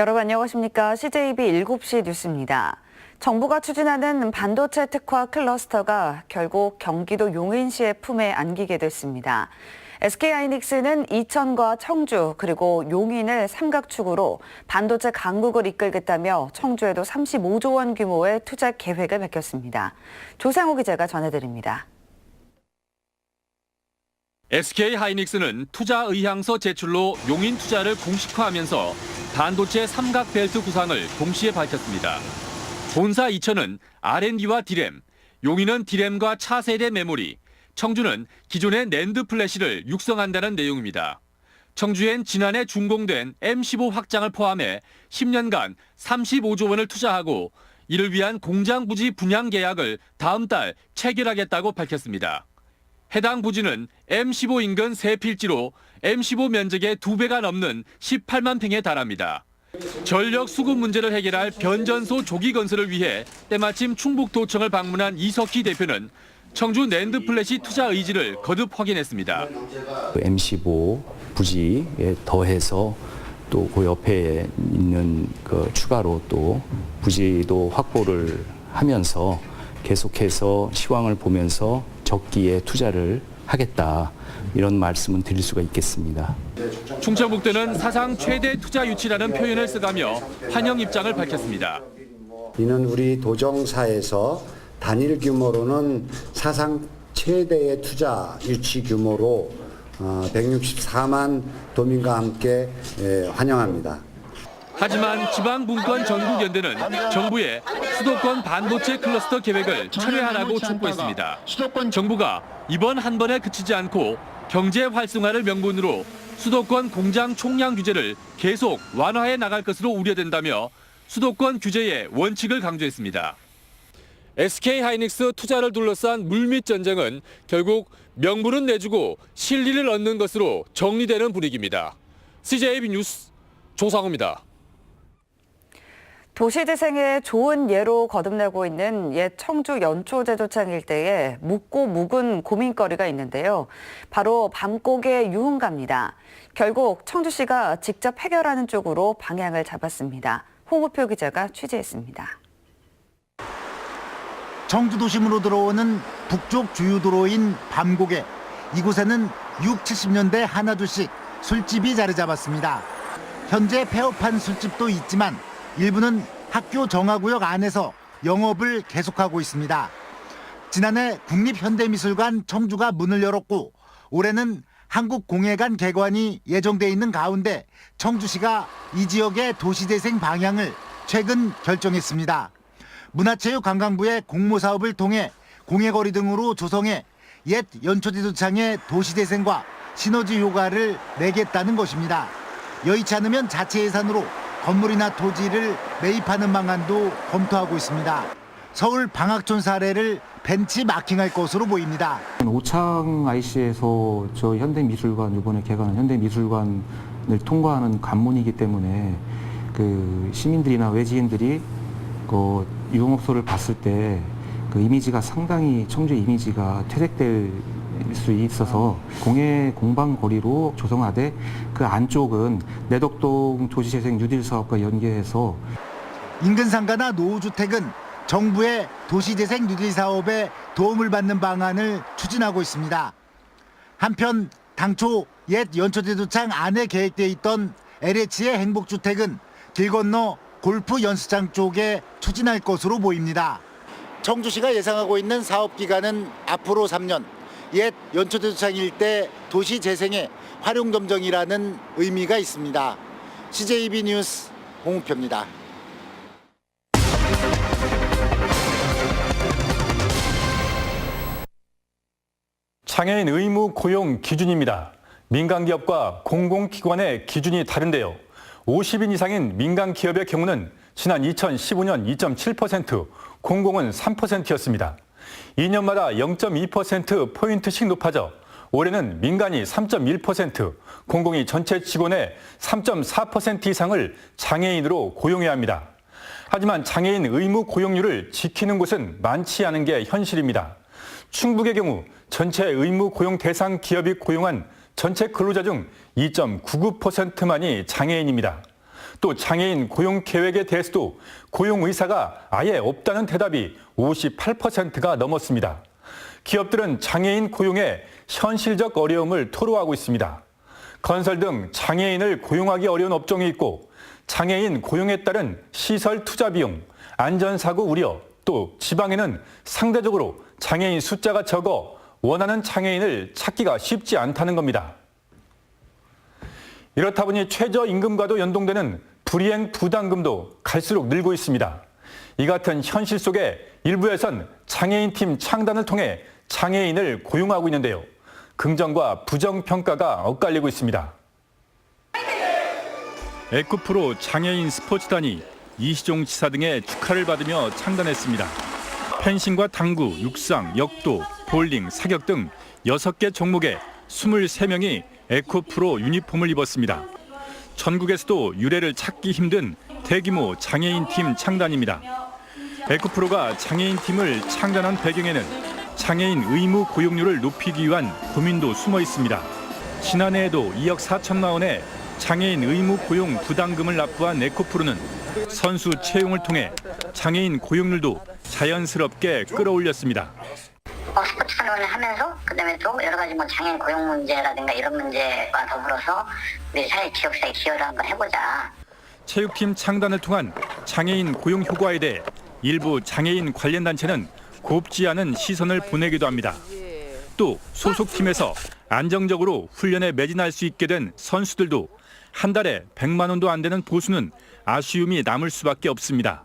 여러분 안녕하십니까? CJB 7시 뉴스입니다. 정부가 추진하는 반도체 특화 클러스터가 결국 경기도 용인시의 품에 안기게 됐습니다. SK하이닉스는 이천과 청주 그리고 용인을 삼각축으로 반도체 강국을 이끌겠다며 청주에도 35조 원 규모의 투자 계획을 밝혔습니다. 조상호 기자가 전해드립니다. SK 하이닉스는 투자 의향서 제출로 용인 투자를 공식화하면서 반도체 삼각 벨트 구상을 동시에 밝혔습니다. 본사 이천은 R&D와 디램, 용인은 디램과 차세대 메모리, 청주는 기존의 낸드 플래시를 육성한다는 내용입니다. 청주엔 지난해 준공된 M15 확장을 포함해 10년간 35조 원을 투자하고 이를 위한 공장 부지 분양 계약을 다음 달 체결하겠다고 밝혔습니다. 해당 부지는 M15 인근 세 필지로 M15 면적의 두 배가 넘는 18만 평에 달합니다. 전력 수급 문제를 해결할 변전소 조기 건설을 위해 때마침 충북도청을 방문한 이석희 대표는 청주 낸드 플래시 투자 의지를 거듭 확인했습니다. 그 M15 부지에 더해서 또 그 옆에 있는 그 추가로 또 부지도 확보를 하면서 계속해서 시황을 보면서 적기에 투자를 하겠다 이런 말씀은 드릴 수가 있겠습니다. 충청북도는 사상 최대 투자 유치라는 표현을 써가며 환영 입장을 밝혔습니다. 이는 우리 도정사에서 단일 규모로는 사상 최대의 투자 유치 규모로 164만 도민과 함께 에, 환영합니다. 하지만 지방분권 전국연대는 정부의 수도권 반도체 클러스터 계획을 철회하라고 촉구했습니다. 정부가 이번 한 번에 그치지 않고 경제 활성화를 명분으로 수도권 공장 총량 규제를 계속 완화해 나갈 것으로 우려된다며 수도권 규제의 원칙을 강조했습니다. SK 하이닉스 투자를 둘러싼 물밑 전쟁은 결국 명분은 내주고 실리를 얻는 것으로 정리되는 분위기입니다. CJB 뉴스 조상호입니다. 도시재생의 좋은 예로 거듭나고 있는 옛 청주 연초 제조창 일대에 묻고 묵은 고민거리가 있는데요. 바로 밤고개 유흥가입니다. 결국 청주시가 직접 해결하는 쪽으로 방향을 잡았습니다. 홍우표 기자가 취재했습니다. 청주 도심으로 들어오는 북쪽 주요 도로인 밤고개. 이곳에는 6, 70년대 하나둘씩 술집이 자리 잡았습니다. 현재 폐업한 술집도 있지만 일부는 학교 정화구역 안에서 영업을 계속하고 있습니다. 지난해 국립현대미술관 청주가 문을 열었고 올해는 한국공예관 개관이 예정돼 있는 가운데 청주시가 이 지역의 도시재생 방향을 최근 결정했습니다. 문화체육관광부의 공모사업을 통해 공예거리 등으로 조성해 옛 연초지도창의 도시재생과 시너지 효과를 내겠다는 것입니다. 여의치 않으면 자체 예산으로 건물이나 토지를 매입하는 방안도 검토하고 있습니다. 서울 방학촌 사례를 벤치 마킹할 것으로 보입니다. 오창 IC에서 저 현대미술관 이번에 개관한 현대미술관을 통과하는 관문이기 때문에 그 시민들이나 외지인들이 그 유흥업소를 봤을 때 그 이미지가 상당히 청주의 이미지가 퇴색될 수 있어서 공예 공방 거리로 조성하되 그 안쪽은 내덕동 도시재생 뉴딜 사업과 연계해서 인근 상가나 노후주택은 정부의 도시재생 뉴딜 사업에 도움을 받는 방안을 추진하고 있습니다. 한편 당초 옛 연초제도창 안에 계획돼 있던 LH의 행복주택은 길 건너 골프 연습장 쪽에 추진할 것으로 보입니다. 청주시가 예상하고 있는 사업 기간은 앞으로 3년. 옛 연초제도창 일대 도시 재생의 활용 점정이라는 의미가 있습니다. CJB 뉴스 홍우표입니다. 장애인 의무 고용 기준입니다. 민간 기업과 공공기관의 기준이 다른데요. 50인 이상인 민간 기업의 경우는 지난 2015년 2.7%, 공공은 3%였습니다. 2년마다 0.2%포인트씩 높아져 올해는 민간이 3.1%, 공공이 전체 직원의 3.4% 이상을 장애인으로 고용해야 합니다. 하지만 장애인 의무 고용률을 지키는 곳은 많지 않은 게 현실입니다. 충북의 경우 전체 의무 고용 대상 기업이 고용한 전체 근로자 중 2.99%만이 장애인입니다. 또 장애인 고용 계획에 대해서도 고용 의사가 아예 없다는 대답이 58%가 넘었습니다. 기업들은 장애인 고용에 현실적 어려움을 토로하고 있습니다. 건설 등 장애인을 고용하기 어려운 업종이 있고 장애인 고용에 따른 시설 투자 비용, 안전사고 우려, 또 지방에는 상대적으로 장애인 숫자가 적어 원하는 장애인을 찾기가 쉽지 않다는 겁니다. 이렇다 보니 최저임금과도 연동되는 불이행 부담금도 갈수록 늘고 있습니다. 이 같은 현실 속에 일부에선 장애인 팀 창단을 통해 장애인을 고용하고 있는데요. 긍정과 부정 평가가 엇갈리고 있습니다. 에코프로 장애인 스포츠단이 이시종 지사 등의 축하를 받으며 창단했습니다. 펜싱과 당구, 육상, 역도, 볼링, 사격 등 6개 종목에 23명이 에코프로 유니폼을 입었습니다. 전국에서도 유래를 찾기 힘든 대규모 장애인 팀 창단입니다. 에코프로가 장애인 팀을 창단한 배경에는 장애인 의무 고용률을 높이기 위한 고민도 숨어 있습니다. 지난해에도 2억 4천만 원의 장애인 의무 고용 부담금을 납부한 에코프로는 선수 채용을 통해 장애인 고용률도 자연스럽게 끌어올렸습니다. 산업을 하면서 그다음에 또 여러 가지 뭐 장애인 고용 문제라든가 이런 문제와 더불어서 우리 사회 기업사에 기여를 한번 해보자. 체육팀 창단을 통한 장애인 고용 효과에 대해 일부 장애인 관련 단체는 곱지 않은 시선을 보내기도 합니다. 또 소속팀에서 안정적으로 훈련에 매진할 수 있게 된 선수들도 한 달에 100만 원도 안 되는 보수는 아쉬움이 남을 수밖에 없습니다.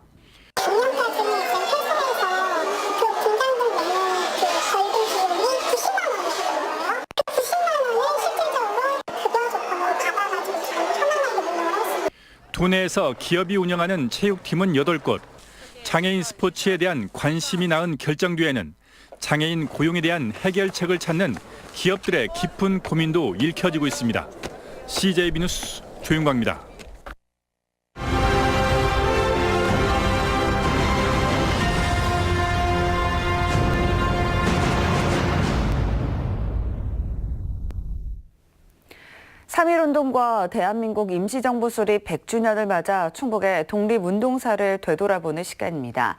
도내에서 기업이 운영하는 체육팀은 8곳. 장애인 스포츠에 대한 관심이 낳은 결정 뒤에는 장애인 고용에 대한 해결책을 찾는 기업들의 깊은 고민도 읽혀지고 있습니다. CJB 뉴스 조윤광입니다. 운동과 대한민국 임시정부 수립 100주년을 맞아 충북의 독립운동사를 되돌아보는 시간입니다.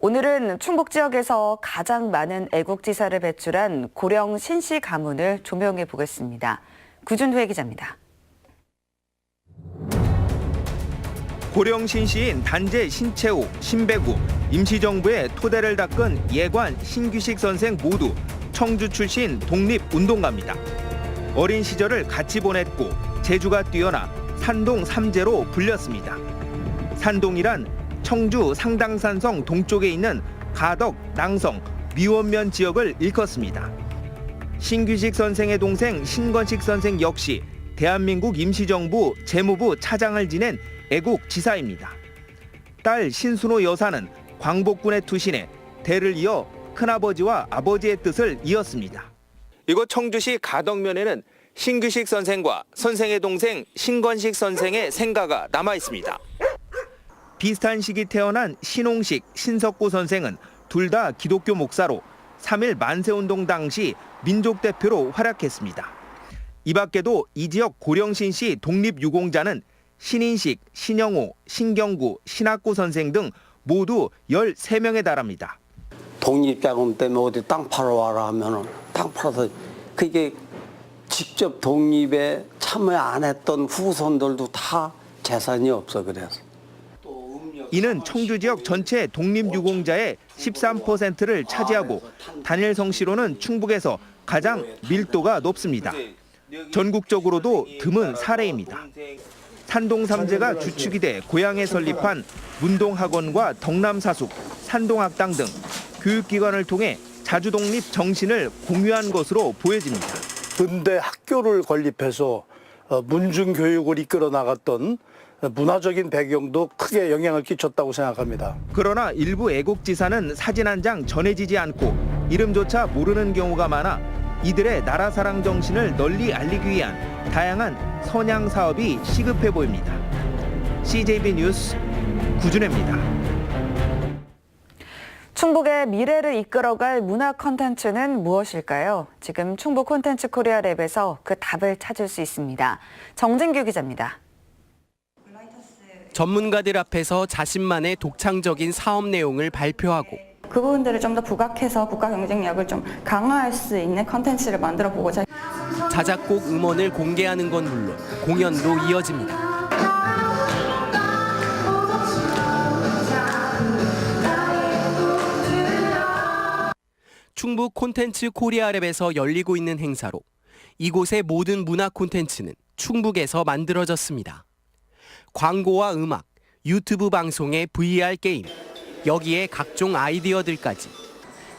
오늘은 충북 지역에서 가장 많은 애국지사를 배출한 고령 신씨 가문을 조명해 보겠습니다. 구준회 기자입니다. 고령 신시인 단재 신채호, 신배구, 임시정부의 토대를 닦은 예관 신규식 선생 모두 청주 출신 독립운동가입니다. 어린 시절을 같이 보냈고 재주가 뛰어나 산동 삼재로 불렸습니다. 산동이란 청주 상당산성 동쪽에 있는 가덕, 낭성, 미원면 지역을 일컫습니다. 신규식 선생의 동생 신건식 선생 역시 대한민국 임시정부 재무부 차장을 지낸 애국 지사입니다. 딸 신순호 여사는 광복군에 투신해 대를 이어 큰아버지와 아버지의 뜻을 이었습니다. 이곳 청주시 가덕면에는 신규식 선생과 선생의 동생 신건식 선생의 생가가 남아 있습니다. 비슷한 시기 태어난 신홍식, 신석구 선생은 둘 다 기독교 목사로 3일 만세운동 당시 민족 대표로 활약했습니다. 이 밖에도 이 지역 고령신 씨 독립유공자는 신인식, 신영호, 신경구, 신학구 선생 등 모두 13명에 달합니다. 독립자금 때문에 어디 땅 팔아 와라 하면은 땅 팔아서 그게 직접 독립에 참여 안 했던 후손들도 다 재산이 없어 그래서. 이는 청주 지역 전체 독립유공자의 13%를 차지하고 단일 성씨로는 충북에서 가장 밀도가 높습니다. 전국적으로도 드문 사례입니다. 산동 삼재가 주축이 돼 고향에 설립한 문동학원과 덕남사숙, 산동학당 등 교육기관을 통해 자주독립 정신을 공유한 것으로 보여집니다. 근대 학교를 건립해서 어, 문중 교육을 이끌어 나갔던 문화적인 배경도 크게 영향을 끼쳤다고 생각합니다. 그러나 일부 애국지사는 사진 한 장 전해지지 않고 이름조차 모르는 경우가 많아 이들의 나라 사랑 정신을 널리 알리기 위한 다양한 선양 사업이 시급해 보입니다. CJB 뉴스 구준혜입니다. 충북의 미래를 이끌어갈 문화 콘텐츠는 무엇일까요? 지금 충북 콘텐츠 코리아 랩에서 그 답을 찾을 수 있습니다. 정진규 기자입니다. 전문가들 앞에서 자신만의 독창적인 사업 내용을 발표하고 그 부분들을 좀 더 부각해서 국가 경쟁력을 좀 강화할 수 있는 컨텐츠를 만들어 보고자 자작곡 음원을 공개하는 건 물론 공연도 이어집니다. 충북 콘텐츠 코리아랩에서 열리고 있는 행사로 이곳의 모든 문화 콘텐츠는 충북에서 만들어졌습니다. 광고와 음악, 유튜브 방송의 VR 게임, 여기에 각종 아이디어들까지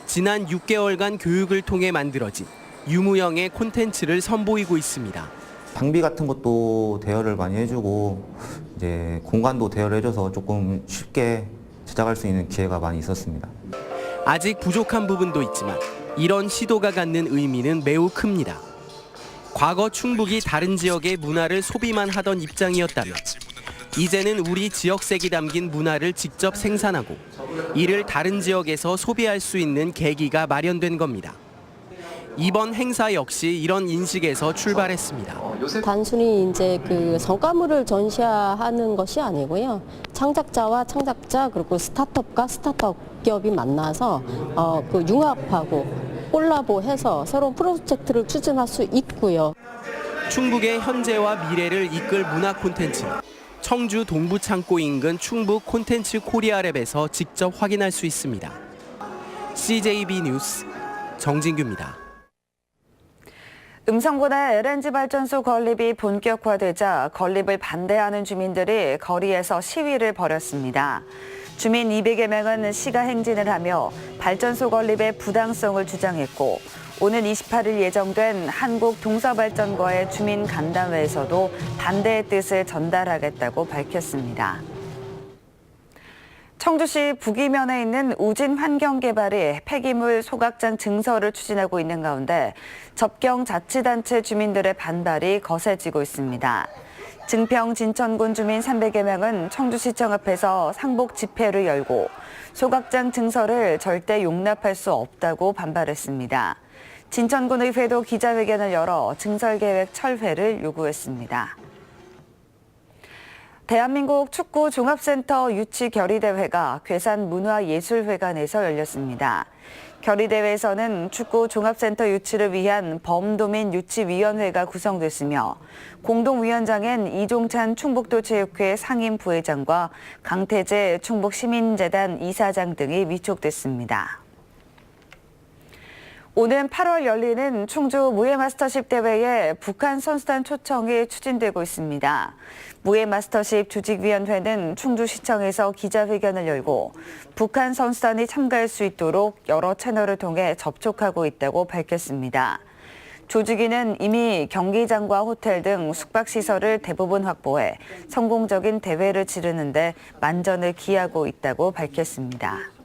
지난 6개월간 교육을 통해 만들어진 유무형의 콘텐츠를 선보이고 있습니다. 장비 같은 것도 대여를 많이 해주고 이제 공간도 대여를 해줘서 조금 쉽게 제작할 수 있는 기회가 많이 있었습니다. 아직 부족한 부분도 있지만 이런 시도가 갖는 의미는 매우 큽니다. 과거 충북이 다른 지역의 문화를 소비만 하던 입장이었다면 이제는 우리 지역색이 담긴 문화를 직접 생산하고 이를 다른 지역에서 소비할 수 있는 계기가 마련된 겁니다. 이번 행사 역시 이런 인식에서 출발했습니다. 단순히 이제 그 성과물을 전시하는 것이 아니고요. 창작자와 창작자 그리고 스타트업과 스타트업 기업이 만나서 어, 그 융합하고 콜라보해서 새로운 프로젝트를 추진할 수 있고요. 충북의 현재와 미래를 이끌 문화 콘텐츠. 청주 동부창고 인근 충북 콘텐츠 코리아랩에서 직접 확인할 수 있습니다. CJB 뉴스 정진규입니다. 음성군의 LNG 발전소 건립이 본격화되자 건립을 반대하는 주민들이 거리에서 시위를 벌였습니다. 주민 200여 명은 시가 행진을 하며 발전소 건립의 부당성을 주장했고 오는 28일 예정된 한국 동서발전과의 주민 간담회에서도 반대의 뜻을 전달하겠다고 밝혔습니다. 청주시 북이면에 있는 우진 환경개발이 폐기물 소각장 증설을 추진하고 있는 가운데 접경 자치단체 주민들의 반발이 거세지고 있습니다. 증평 진천군 주민 300여 명은 청주시청 앞에서 상복 집회를 열고 소각장 증설을 절대 용납할 수 없다고 반발했습니다. 진천군 의회도 기자회견을 열어 증설 계획 철회를 요구했습니다. 대한민국 축구 종합센터 유치 결의대회가 괴산 문화예술회관에서 열렸습니다. 결의대회에서는 축구 종합센터 유치를 위한 범도민 유치위원회가 구성됐으며 공동위원장엔 이종찬 충북도체육회 상임 부회장과 강태재 충북시민재단 이사장 등이 위촉됐습니다. 오는 8월 열리는 충주 무예 마스터십 대회에 북한 선수단 초청이 추진되고 있습니다. 무예 마스터십 조직위원회는 충주시청에서 기자회견을 열고 북한 선수단이 참가할 수 있도록 여러 채널을 통해 접촉하고 있다고 밝혔습니다. 조직위는 이미 경기장과 호텔 등 숙박시설을 대부분 확보해 성공적인 대회를 치르는데 만전을 기하고 있다고 밝혔습니다.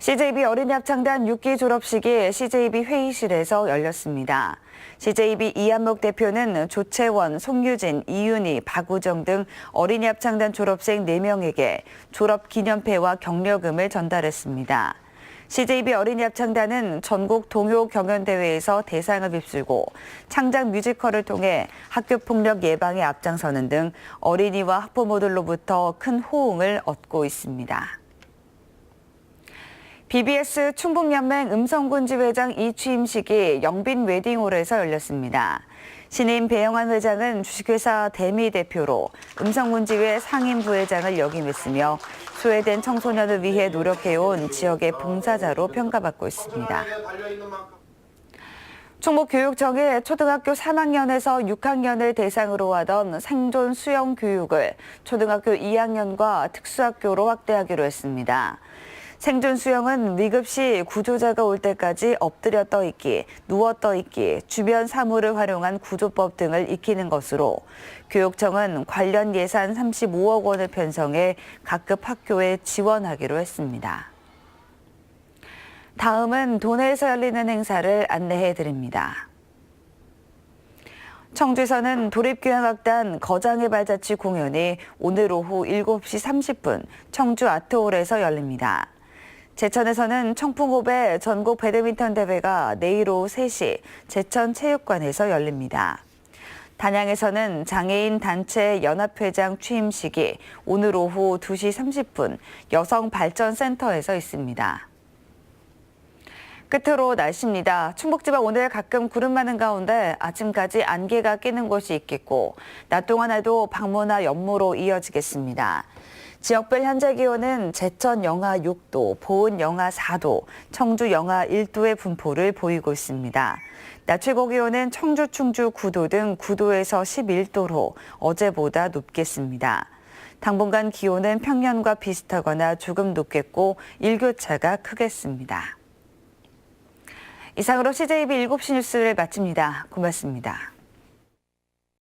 CJB 어린이 합창단 6기 졸업식이 CJB 회의실에서 열렸습니다. CJB 이한목 대표는 조채원, 송유진, 이윤희, 박우정 등 어린이 합창단 졸업생 4명에게 졸업 기념패와 격려금을 전달했습니다. CJB 어린이 합창단은 전국 동요 경연대회에서 대상을 휩쓸고 창작 뮤지컬을 통해 학교 폭력 예방에 앞장서는 등 어린이와 학부모들로부터 큰 호응을 얻고 있습니다. BBS 충북연맹 음성군지 회장 이취임식이 영빈 웨딩홀에서 열렸습니다. 신임 배영환 회장은 주식회사 대미 대표로 음성군지회 상임부회장을 역임했으며 소외된 청소년을 위해 노력해온 지역의 봉사자로 평가받고 있습니다. 충북교육청이 초등학교 3학년에서 6학년을 대상으로 하던 생존 수영 교육을 초등학교 2학년과 특수학교로 확대하기로 했습니다. 생존 수영은 위급 시 구조자가 올 때까지 엎드려 떠 있기, 누워 떠 있기, 주변 사물을 활용한 구조법 등을 익히는 것으로 교육청은 관련 예산 35억 원을 편성해 각급 학교에 지원하기로 했습니다. 다음은 도내에서 열리는 행사를 안내해 드립니다. 청주에서는 도립교향악단 거장의 발자취 공연이 오늘 오후 7시 30분 청주 아트홀에서 열립니다. 제천에서는 청풍호배 전국 배드민턴 대회가 내일 오후 3시 제천 체육관에서 열립니다. 단양에서는 장애인 단체 연합회장 취임식이 오늘 오후 2시 30분 여성발전센터에서 있습니다. 끝으로 날씨입니다. 충북지방 오늘 가끔 구름 많은 가운데 아침까지 안개가 끼는 곳이 있겠고 낮 동안에도 방모나 연모로 이어지겠습니다. 지역별 현재 기온은 제천 영하 6도, 보은 영하 4도, 청주 영하 1도의 분포를 보이고 있습니다. 낮 최고 기온은 청주, 충주 9도 등 9도에서 11도로 어제보다 높겠습니다. 당분간 기온은 평년과 비슷하거나 조금 높겠고 일교차가 크겠습니다. 이상으로 CJB 7시 뉴스를 마칩니다. 고맙습니다.